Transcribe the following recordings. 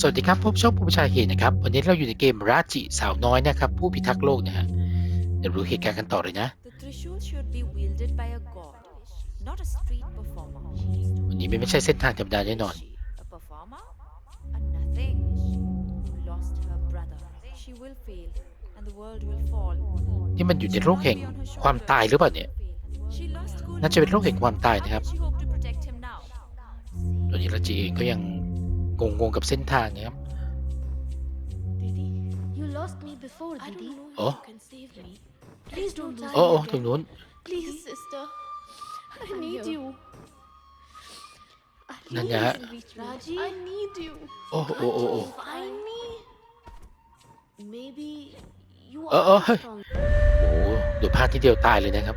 สวัสดีครับพบช่องผู้ชายเห็นนะครับ วันนี้เราอยู่ในเกมราจิสาวน้อยนะครับ ผู้พิทักษ์โลกนะฮะเดี๋ยวรู้เหตุการณ์กันต่อเลยนะ The Trishul should be wielded by a god, not a street performer. วันนี้ไม่ใช่เส้นทางธรรมดาแน่นอน A performer? A nothing. Who lost her brother. She will fail, and the world will fall. นี่มันอยู่ในโลกแห่งความตายหรือเปล่าเนี่ย She lost good น่าจะเป็นโลกแห่งความตาย How นะครับ can she hope to protect him now? ตอนนี้ราจิเองก็ยัง งงๆกับเส้นทางนะครับ Didi, you lost me before, I don't Didi. know if Oh. you can save me. Please don't lose โอ้ me โอ้ again. ตรงนู้น Please, sister. I I'm need here. you. At นั่น least นะฮะ reach me. Raji, I need you. โอ้โอ้โอ้โอ้ Find me. Maybe you Oh, are oh, hey. strong. โอ้โดนพลาดทีเดียวตายเลยนะครับ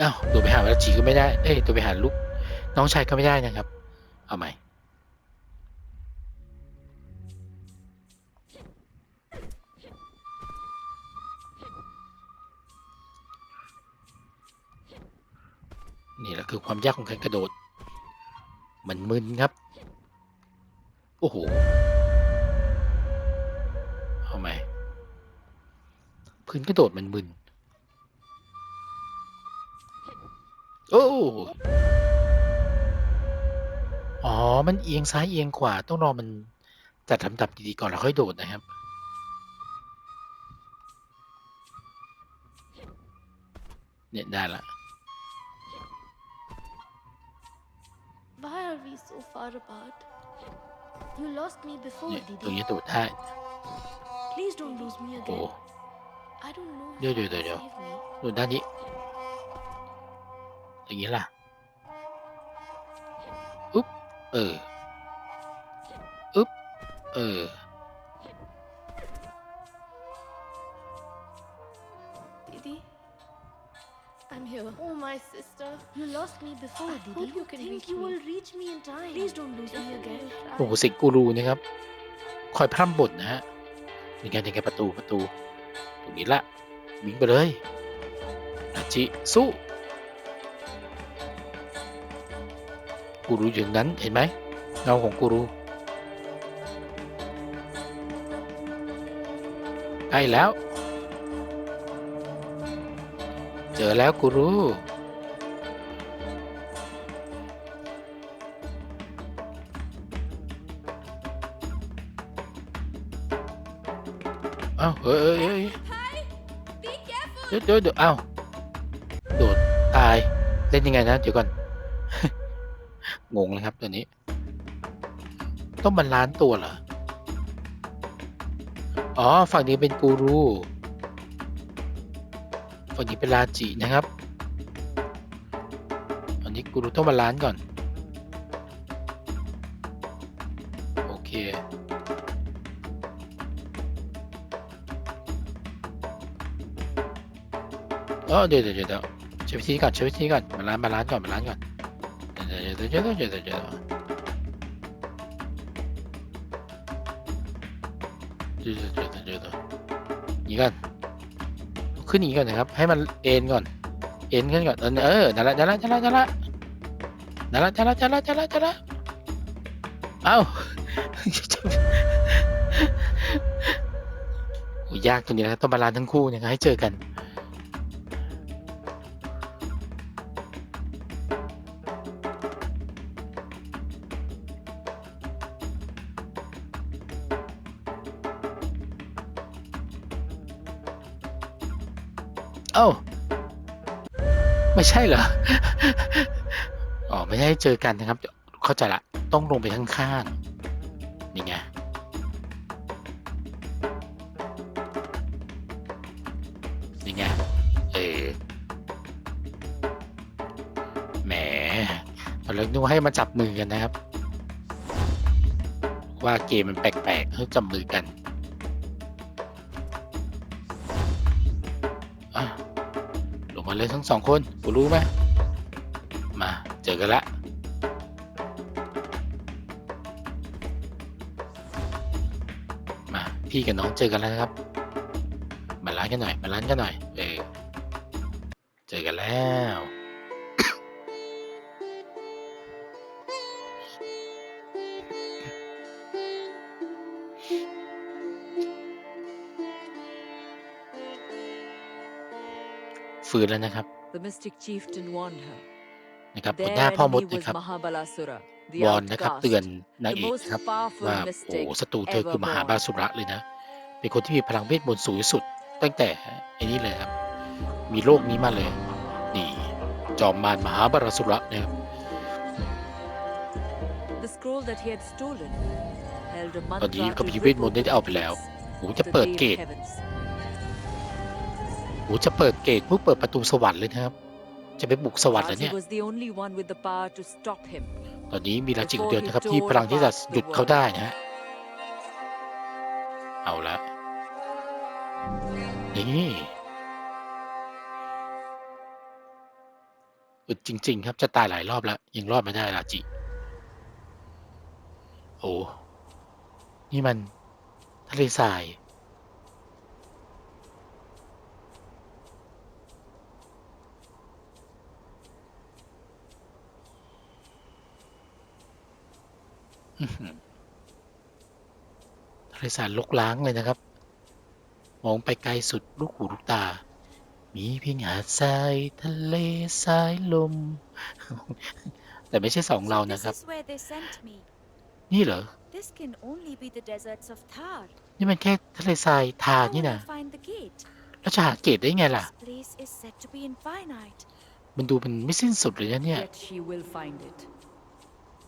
อ้าวตัวไปหาราจิก็ไม่ได้ เอ้ยตัวไปหาลูกน้องชายก็ไม่ได้นะครับ เอาใหม่นี่แหละคือความยากของการกระโดด มันมึนครับ โอ้โห เอาไหม พื้นกระโดดมันมึน โอ้อ๋อ มันเอียงซ้ายเอียงขวา ต้องรอมันจัดลำดับดีๆก่อนแล้วค่อยโดดนะครับ เนี่ยได้ละ Why are we so far apart? You lost me before, เนี่ยตรง Didi. นี้โดดได้ Please don't lose me โอ้ again. I don't know if Yo, you yo, can yo, yo. save me. โดดด้านนี้ อย่างนี้ล่ะอุ๊บเอออุ๊บเออ Didi, I'm here. Oh, my sister. You lost me before, I Didi. hope you can think reach you me. will reach me in time. Please don't lose me again. โอ้โหสิงห์กูรูนะครับ คอยพร่ำบ่นนะฮะนี่ไงนี่ไงประตูประตู ตรงนี้ละวิ่งไปเลยอาจิสู้ กูรูอยู่ตรงนั้นเห็นไหมเงาของกูรูใกล้แล้ว เจอแล้วกูรูเอ้าเฮ้ยเฮ้ยเฮ้ยเดี๋ยวเดี๋ยวเดี๋ยวเอ้าโดดตาย เล่นยังไงนะ เดี๋ยวก่อน งงเลยครับตัวนี้ ต้องบรรล้านตัวเหรอ อ๋อ ฝั่งนี้เป็นกูรู ฝั่งนี้เป็นราจินะครับ อันนี้กูรูต้องบรรลานก่อน โอเคเออเดี๋ยวเดี๋ยวเดี๋ยวใช้วิธีก่อนใช้วิธีก่อนบาล้านซ์บาลานก่อนบาล้านก่อน เดี๋ยวเดี๋ยวเดี๋ยวเดี๋ยวเดี๋ยวเดี๋ยวเดี๋ยวเดี๋ยวเดี๋ยวเดี๋ยวอย่างนี้ก่อนขึ้นอย่างนี้ก่อนนะครับ ให้มันเอ็นก่อน เอ็นขึ้นก่อน เออเออนั่นละนั่นละนั่นละนั่นละนั่นละนั่นละนั่นละนั่นละนั่นละเอ้าโอ้ยากตรงนี้นะต้องบาลานซ์ทั้งคู่นะครับให้เจอกัน เอ้า ไม่ใช่เหรอ อ๋อ ไม่ใช่เจอกันนะครับ เข้าใจละ ต้องลงไปข้างๆ นี่ไง นี่ไง เออแหมตอนแรกนึกว่าให้มาจับมือกันนะครับ ว่าเกมมันแปลกๆให้จับมือกัน เลยทั้งสองคนกูรู้ไหมมาเจอกันละมาพี่กับน้องเจอกันแล้วครับ มาล้านกันหน่อย มาล้านกันหน่อย เออเจอกันแล้ว ฟื้นแล้วนะครับ The mystic chieftain warned her. นะครับบน Their หน้าพ่อมด enemy นะ was ครับ Mahabalasura, the วอนนะครับ outcast, เตือนนาง the เอก most ครับ powerful ว่าโอ้ mystic ศัตรูเธอคือ ever มหา born. บาสุระเลยนะ เป็นคนที่มีพลังเวทมนต์สูงที่สุด ตั้งแต่ไอ้นี้เลยครับ มีโลกนี้มาเลยนี่จอมมารมหาบาสุระนะครับ The scroll that he had stolen held a ตอนนี้ mantra ก็ to มีเวทมนต์ ripple ได้เอาไปแล้ว the โอ้จะ the เปิด day เกต heavens. โอ้จะเปิดเกตเพื่อเปิดประตูสวรรค์เลยนะครับ จะไปบุกสวรรค์แล้ว Raji เนี่ย was the only one with the power to stop him. ตอนนี้มีราชิกเดียวนะครับ ที่พลังที่จะหยุดเขาได้นะฮะ เอาละนี่อึดจริง ๆ ครับจะตายหลายรอบแล้วยังรอดไม่ได้ราจิ โอ้ นี่มันทะเลทราย อื้อหือ ทะเลสาบลกล้างเลยนะครับ มองไปไกลสุดลูกหูลูกตา มีเพียงหาดทรายทะเลทรายลม แต่ไม่ใช่สองเรา So นะครับ This is where they sent me. นี่เหรอ This can only be the deserts of Thar. นี่มันแค่ทะเลทรายทาน How นี่ will นะ I find the gate? แล้วจะหาเกตได้ไงล่ะ This place is said to be infinite. มันดูมันไม่สิ้นสุดเลยนะเนี่ย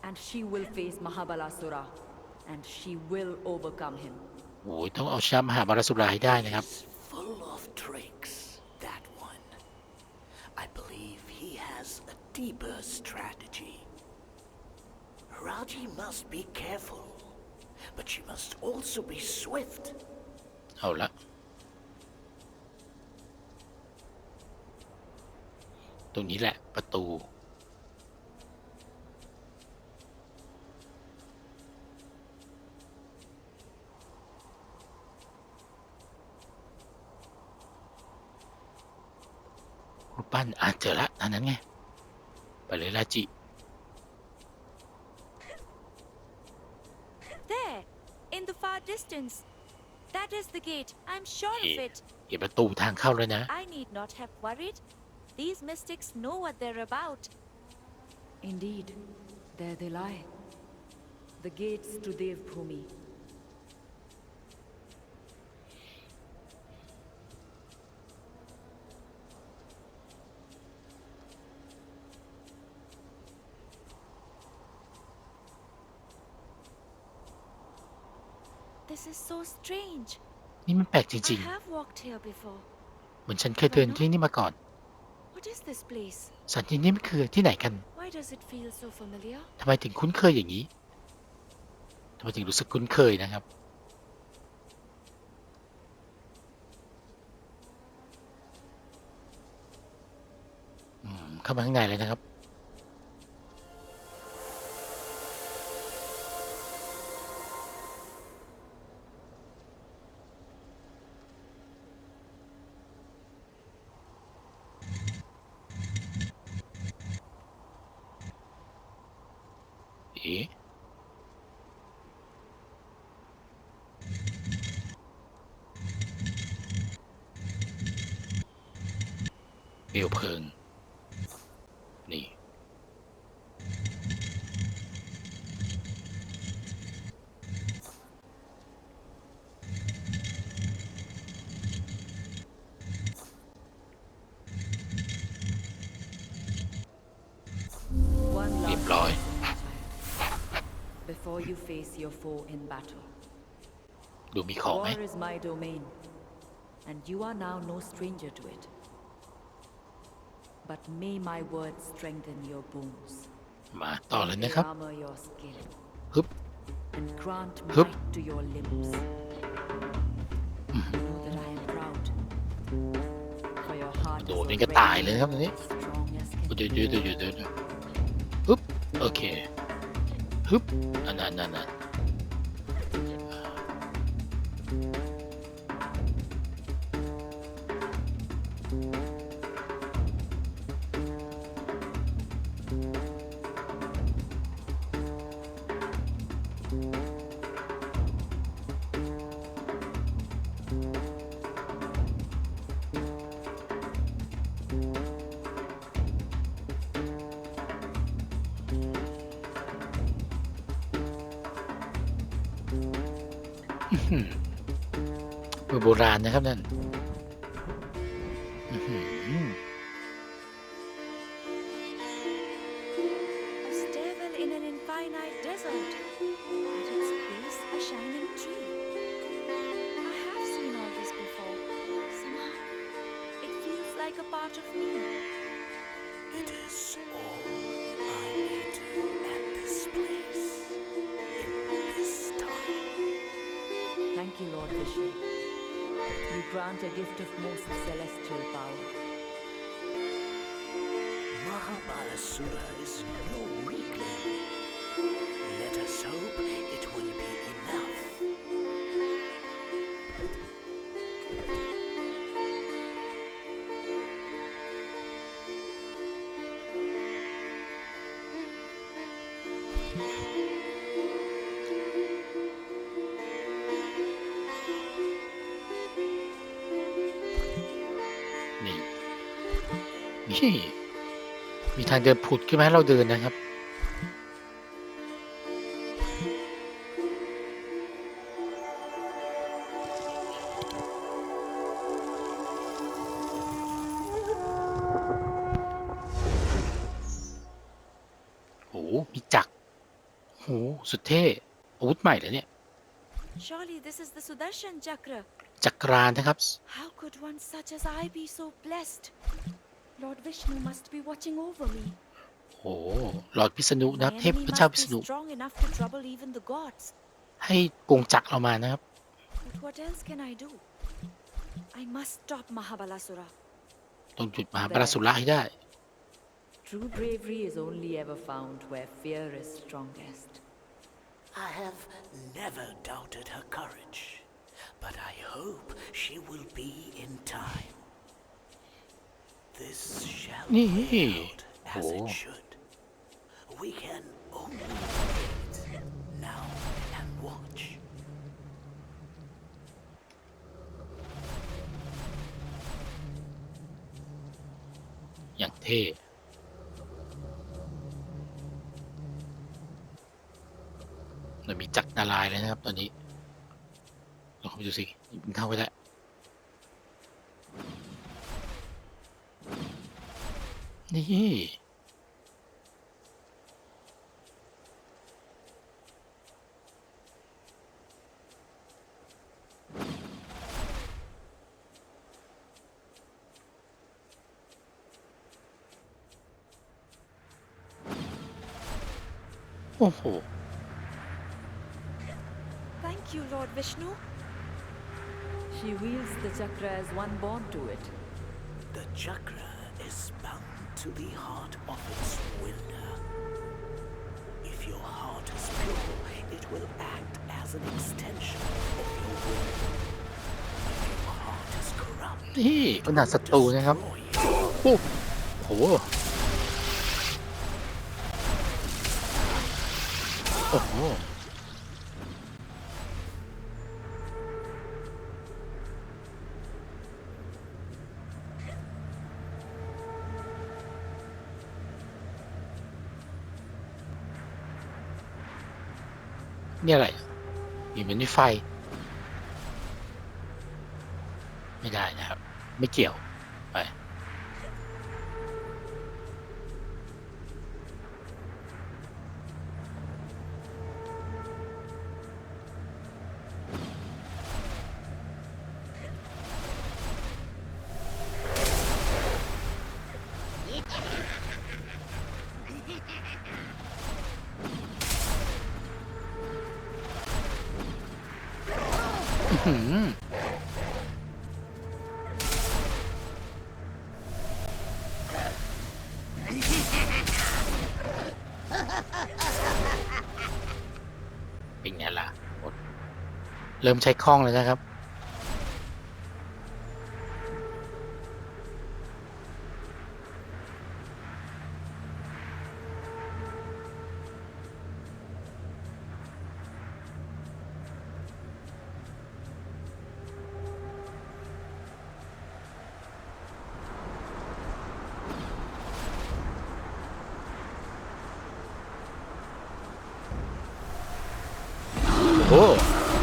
And she will face Mahabalasura. And she will overcome him. โอ้ยต้องเอาชนะมหาบารสุราให้ได้นะครับ He's full of tricks, that one. I believe he has a deeper strategy. Raji must be careful, but she must also be swift. เอาละ ตรงนี้แหละประตู รูปปั้นอ่านเจอละอันนั้นไง ไปเลยราจิ There, in the far distance. That is the gate. I'm sure of Yeah. it. เห็นประตูทางเข้าแล้วนะ I need not have worried. These mystics know what they're about. Indeed, there they lie. The gates to Dev This is so strange. นี่มันแปลกจ I ริง have walked here before. ๆ เหมือนฉันเคยเดินที่นี่มาก่อน What is this place? สถานที่นี้มันคือที่ไหนกัน Why does it feel so familiar? ทำไมถึงคุ้นเคยอย่างนี้ ทำไมถึงรู้สึกคุ้นเคยนะครับ อืมเข้ามาข้างในเลยนะครับ เปลวเพลิง นี่ One เรียบ last ร้อย lesson, my child. Before you face your foe in battle. ดูมีของไหม War is my domain, and you are now no stranger to it. But may my words strengthen your bones, มาต่อเลยนะครับ armor your skin, ฮึบ and grant Hup. might to your limbs. Know that I am proud. For your heart โด is ดนี่ก็ตายเลยนะครับตรงนี้ already strong as can เดี๋ยวเดี๋ยวเดี๋ยวเดี๋ยวเดี๋ยวฮึบโอเคฮึบอันนั้นอันนั้น โบราณนะครับนั่น grant a gift of most celestial power. Mahabalasura is no weakling. Let us hope it will be นี่มีทางเดินผุดขึ้นมาให้เราเดินนะครับ โอ้โหมีจักรโอ้โหสุดเท่อาวุธใหม่เหรอเนี่ย Surely this is the Sudarshan Chakra. จักรานนะครับ How could one such as I be so blessed? Lord Vishnu must be watching over me. โอ้โหหลอดพิษณุนะครับ My เทพ enemy พระเจ้า must พิษ be ณุ strong enough to trouble even the gods. ให้กงจักรเรามานะครับ But what else can I do? I must stop Mahabalasura. ต้องหยุดมหาบาลสุระให้ได้ True bravery is only ever found where fear is strongest. I have never doubted her courage, but I hope she will be in time. This shall Nee. play out as Oh. it should. We can only wait now and watch. อย่างเท่เรามีจักรนารายณ์เลยนะครับ ตอนนี้ลองเข้าไปดูสิมันเข้าไปได้ นี่ โอ้โห Thank you, Lord Vishnu. She wields the chakra as one born to it. The chakra is bound to the heart of its wielder. If your heart is pure, it will act as an extension of your will. If your heart is corrupt, นี่ขนาดศัตรูนะครับ destroy you. โอ้โห โอ้โห นี่อะไรอยู่เป็นไฟ ไม่ได้นะครับ ไม่เกี่ยว เป็นไงล่ะ เริ่มใช้คล้องเลยนะครับ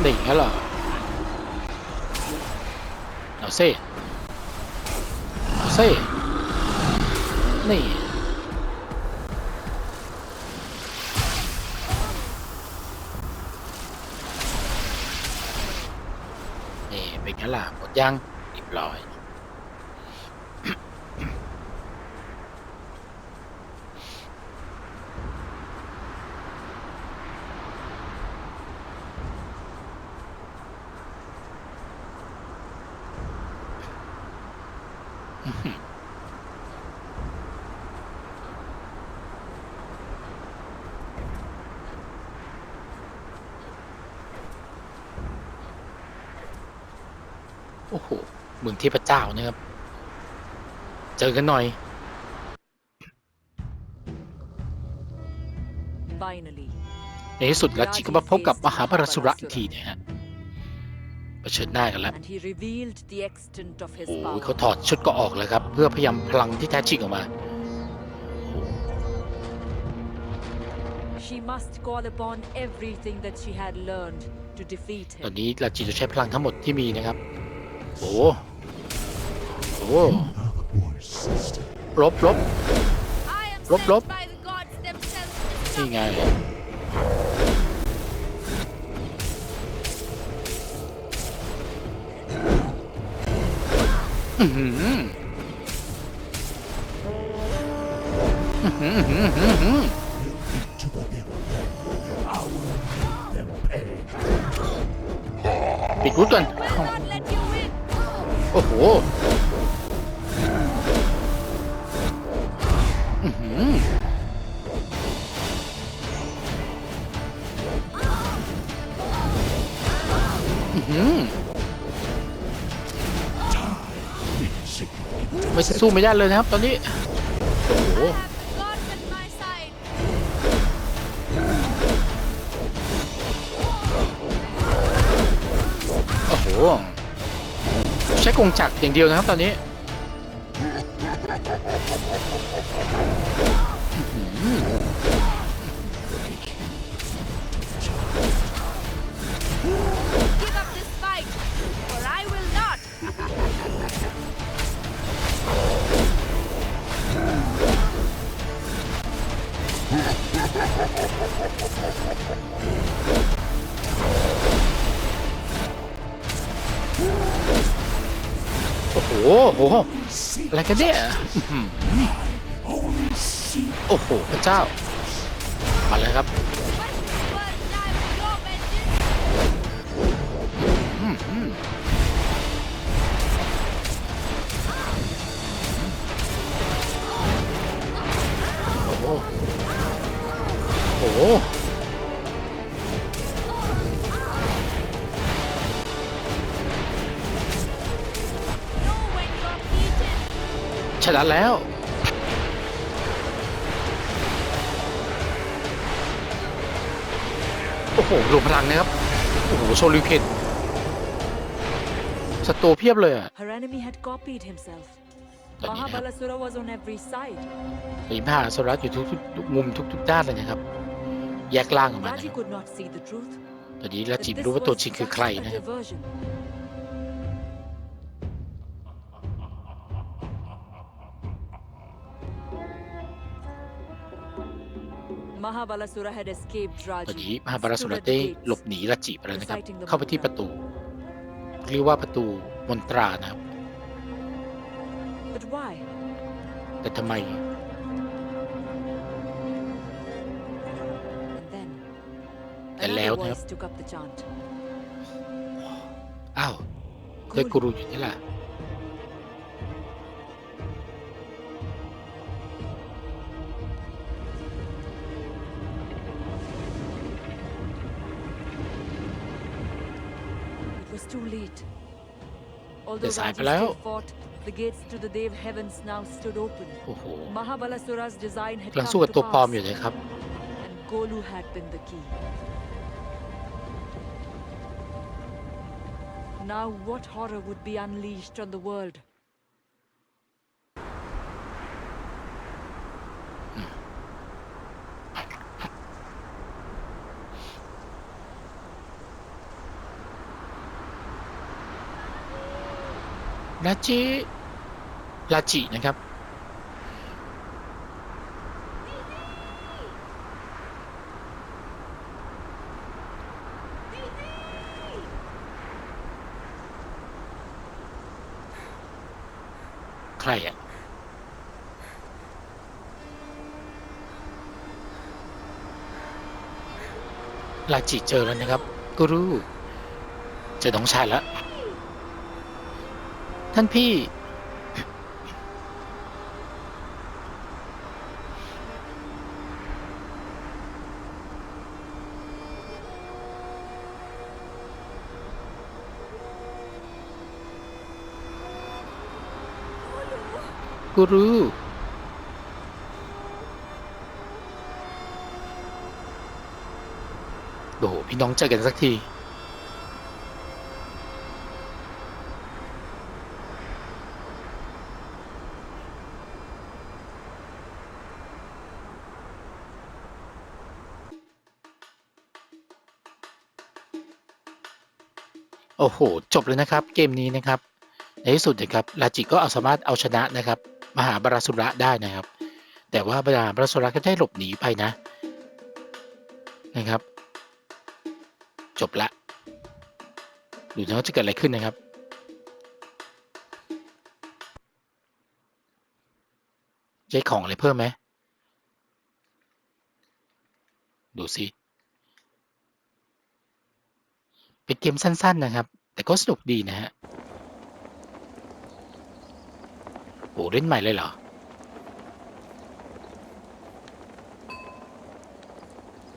นี่งั้นเหรอเอาซิเอาซินี่ นี่เป็นไงล่ะหมดยังเรียบร้อย โอ้โหเมืองเทพเจ้านะครับ เจอกันหน่อย Finally, ในที่สุดแล้วจิก็มาพบกับมหาปรสุระอีกทีนะฮะ เผชิญหน้ากันแล้ว and he revealed the extent of his โอ้ย power. เขาถอดชุดเก็ออกเลยครับ เพื่อพยายามพลังที่แท้จริงออกมา She must call upon everything that she had learned to defeat ตอน him. นี้ลาจิจะใช้พลังทั้งหมดที่มีนะครับ โอ้โหลบลบ I am Lop, sent lop. by the gods themselves to นี่ stop ไง ปิดรูดก่อน โอ้โหอืม ไม่สู้ไม่ได้เลยนะครับ ตอนนี้ โอ้โหโอ้โห ใช้กงจักรอย่างเดียวนะครับตอนนี้ โอ้โหโอ้โหอะไรกันเนี่ยโอ้โห พระเจ้า มาเลยครับ beaten. ชนะแล้ว โอ้โหรวมพลังนะครับ โอ้โห โซลิวเคนศัตรูเพียบเลยอะ Her enemy had copied himself. ตอนนี้นะครับ Mahabalasura was on every side. มีพาโซลัสอยู่ทุกทุกมุมทุกทุกด้านเลยนะครับ แยกล่างออกมานะค Raji รับ could not see the truth. ตอนนี้ลา that จิไม่ this รู้ว่าตัว was จริงคือใคร just a นะครับ diversion. ตอน Raji. นี้มหาบาราสุ stood ร at ได้ the gates. หลบหนีลาจิไปแล้วนะครับ reciting the เข้าไปที่ประตู เรียกว่าประตูมนตรานะครับ But why? แต่ทำไม And then แต่แล้ว another นะครับ voice took up the chant. อ้าวเธอกูรูอยู่นี่ล่ะ too late. Although เดี๋ยวสาย Raji ไปแล้ว still fought, the gates to the Dev heavens now stood open. โอ้โห Mahabalasura's design had กำลัง come สู้กับ to ตัวปลอม pass, อยู่เลยครับ and Golu had been the key. Now what horror would be unleashed on the world? ลาจิลาจินะครับ ใครอะลาจิเจอแล้วนะครับกูรู้เจอน้องชายแล้ว ท่านพี่ กูรูโอ้โหพี่น้องเจอกันสักที อ้โห จบเลยนะครับ เกมนี้นะครับ ในที่สุดนะครับลาจิก็เอาสามารถเอาชนะนะครับ มหาบราสุระได้นะครับ แต่ว่ามหาบราสุระก็ได้หลบหนีไปนะนะครับ จบละดูนะว่าจะเกิดอะไรขึ้นนะครับใช้ของอะไรเพิ่มไหมดูสิเป็นเกมสั้น ๆนะครับ แต่ก็สนุกดีนะฮะโอ้เล่นใหม่เลยเหรอ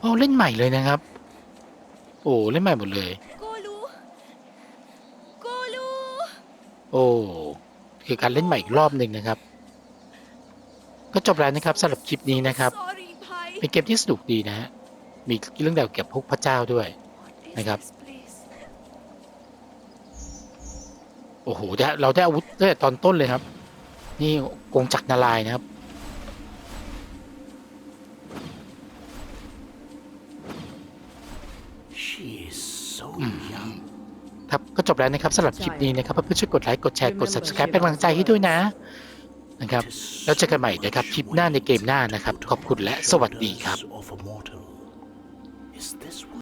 โอ้เล่นใหม่เลยนะครับ โอ้เล่นใหม่หมดเลย Golu! Golu! โอ้คือการเล่นใหม่อีกรอบหนึ่งนะครับ ก็จบแล้วนะครับสำหรับคลิปนี้นะครับ Sorry, Bhai. เป็นเกมที่สนุกดีนะฮะมีเรื่องราวเกี่ยวกับพวกพระเจ้าด้วย What is Like a- this place? โอ้โหได้เราได้อาวุธตั้งแต่ตอนต้นเลยครับ นี่กงจักรนารายณ์นะครับ She is so young. ครับก็จบแล้วนะครับสำหรับคลิปนี้นะครับเพื่อนๆช่วยกดไลค์กดแชร์กด subscribe เป็นกำลังใจให้ด้วยนะนะครับแล้วเจอกันใหม่นะครับคลิปหน้าในเกมหน้านะครับ ขอบคุณและสวัสดีครับ